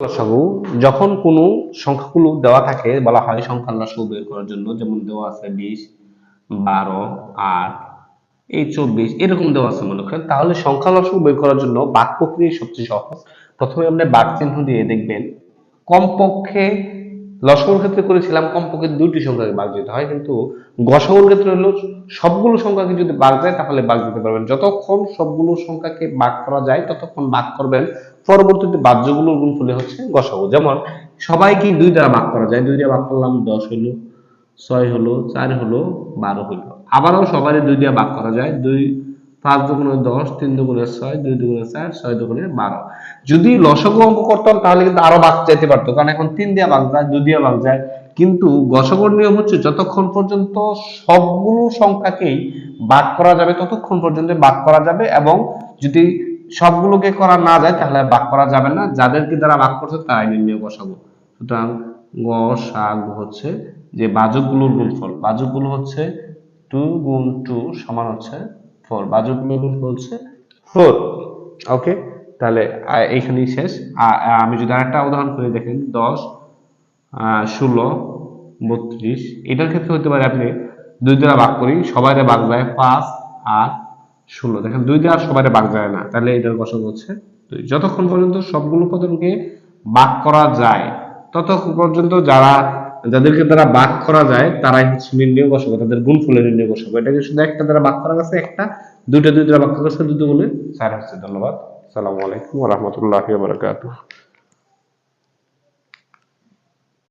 লসাগু যখন কোনো সংখ্যাগুলো দেওয়া থাকে বলা হয় সংখ্যার লসাগু বের করার জন্য যেমন দেওয়া আছে বিশ বারো আট এই চব্বিশ এরকম দেওয়া আছে মনে করেন। তাহলে সংখ্যা লসাগু বের করার জন্য বাক প্রক্রিয়া সবচেয়ে সহজ। প্রথমে আমরা বাক চিহ্ন দিয়ে দেখবেন। কমপক্ষে লসাগুর ক্ষেত্রে করেছিলাম, কমপক্ষে দুটি সংখ্যাকে বাদ দিতে হয়, কিন্তু গসাগুর ক্ষেত্রে হলো সবগুলো সংখ্যাকে যদি বাদ যায় তাহলে বাদ দিতে পারবেন। যতক্ষণ সবগুলো সংখ্যাকে বাদ করা যায়, ততক্ষণ বাদ করবেন। পরবর্তীতে বাহ্যগুলোর গুণফলে হচ্ছে গসাগু যেমন, সবাইকে দুই দ্বারা ভাগ করা যায়। দুই দ্বারা ভাগ করলাম দশ হলো, ছয় হলো, চার হলো, বারো হলো। আবারও সবাই দুই দিয়ে ভাগ করা যায়। দুই পাঁচ দুগুণে দশ, তিন দুগুণে ছয়, দুই দুগুণে চার, ছয় দুগুণে বারো। যদি লসগু অঙ্ক করতাম, তাহলে কিন্তু আরও ভাগ চাইতে পারতো। কারণ এখন তিন দিয়ে ভাগ যায়, দুই দিয়ে ভাগ যায়। কিন্তু গসগর নিয়ম হচ্ছে, যতক্ষণ পর্যন্ত সবগুলো সংখ্যাকেই ভাগ করা যাবে, ততক্ষণ পর্যন্ত ভাগ করা যাবে এবং যদি সবগুলোকে করা না যায়, তাহলে ভাগ করা যাবে না। যাদেরকে দ্বারা ভাগ করছে, তারাই নির্ণয় গসাগু। সুতরাং গ গসাগু হচ্ছে যে বাজকগুলোর গুণফল। বাজকগুলো হচ্ছে টু গুণ টু সমান হচ্ছে ফোর বাজকগুলোর গুণফল বলছে? ফোর ওকে তাহলে এইখানেই শেষ। আমি যদি আরেকটা উদাহরণ করে দেখেন, দশ ষোলো, বত্রিশ, এটার ক্ষেত্রে হতে পারে আপনি দুই দ্বারা ভাগ করি সবাই ভাগ যায় পাঁচ আট ষোলো। দেখেন, দুই দ্বারা সবাই ভাগ যায় না। তাহলে এটার গসক হচ্ছে দুই। যতক্ষণ পর্যন্ত সবগুলো পদকে ভাগ করা যায়, ততক্ষণ পর্যন্ত যারা যাদেরকে দ্বারা বাক করা যায়, তারাই হচ্ছে নির্ণয় গসক তাদের গুণ গুণফলের নির্ণয় এটা এটাকে শুধু একটা দ্বারা বাক করা গেছে? একটা, দুইটা, দুই দ্বারা বাক করা গেছে, দুটো বলে। স্যার, হচ্ছে ধন্যবাদ। সালামু আলাইকুম রহমতুল্লাহ বারকাতুহ।